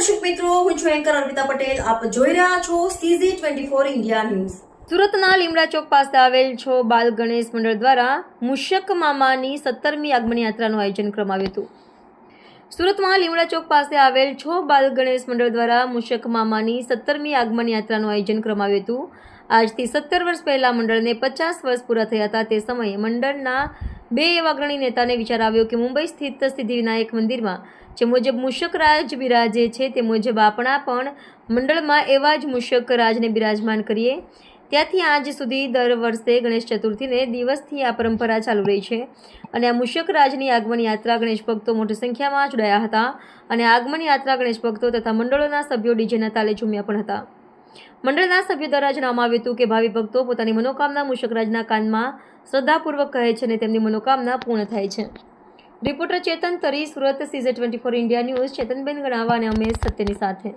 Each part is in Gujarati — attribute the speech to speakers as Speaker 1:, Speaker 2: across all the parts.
Speaker 1: દર્શક મિત્રો, હું છું એન્કર અર્પિતા પટેલ. આપ જોઈ રહ્યા છો CZ twenty four India news સુરતના લીમડા ચોક પાસે આવેલ છો બાલ ગણેશ મંડળ દ્વારા મુશક મામાની સત્તરમી આગમન યાત્રાનું આયોજન કરવામાં હતું. સુરતમાં લીમડા ચોક પાસે આવેલ છો બાલ ગણેશ મંડળ દ્વારા મુશક મામાની સત્તરમી આગમન યાત્રાનું આયોજન કરવામાં હતું. આજથી સત્તર વર્ષ પહેલા મંડળને પચાસ વર્ષ પૂરા થયા હતા તે સમયે મંડળના બે એવા અગ્રણી નેતાને વિચાર આવ્યો કે મુંબઈ સ્થિત સિદ્ધિવિનાયક મંદિરમાં જે મુજબ મુશકરાજ બિરાજે છે, તે મુજબ આપણા પણ મંડળમાં એવા જ મુશકરાજને બિરાજમાન કરીએ. ત્યાંથી આજ સુધી દર વર્ષે ગણેશ ચતુર્થીને દિવસથી આ પરંપરા ચાલુ રહી છે અને આ મુશકરાજની આગમન યાત્રા ગણેશ ભક્તો મોટી સંખ્યામાં જોડાયા હતા અને આગમન યાત્રા ગણેશ ભક્તો તથા મંડળોના સભ્યો ડીજેના તાલે ઝૂમ્યા પણ હતા. મંડળના સભ્યો દ્વારા જણાવવામાં આવ્યું હતું કે ભાવિ ભક્તો પોતાની મનોકામના મુશકરાજના કાનમાં શ્રદ્ધાપૂર્વક કહે છે અને તેમની મનોકામના પૂર્ણ થાય છે. રિપોર્ટર ચેતન તરી, Surat, CZ twenty four India news ચેતનબેન ગણાવા અને અમે સત્યની સાથે.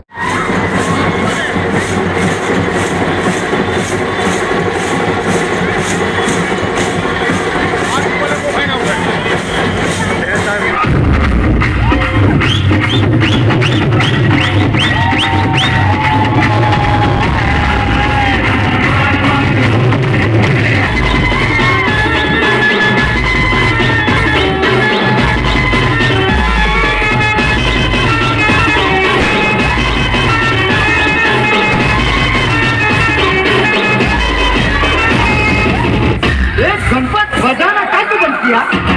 Speaker 1: Yeah.